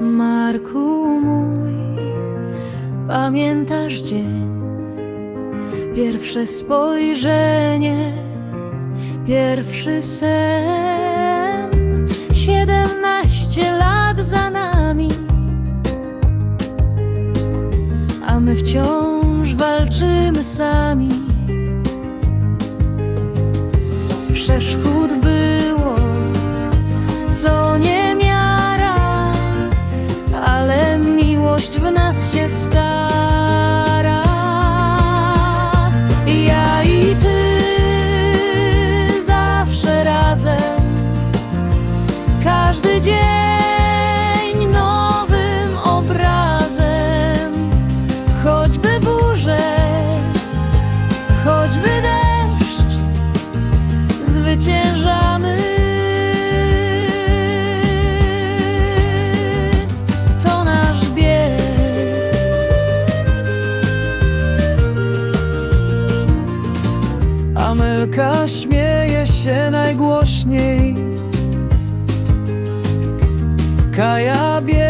Marku mój, pamiętasz dzień, pierwsze spojrzenie, pierwszy sen. Siedemnaście lat za nami, a my wciąż walczymy sami. Przeszkód by miłość w nas się stara. Ja i ty zawsze razem, każdy dzień nowym obrazem, choćby burze, choćby deszcz, zwyciężamy. Śmieje się najgłośniej. Kaja bie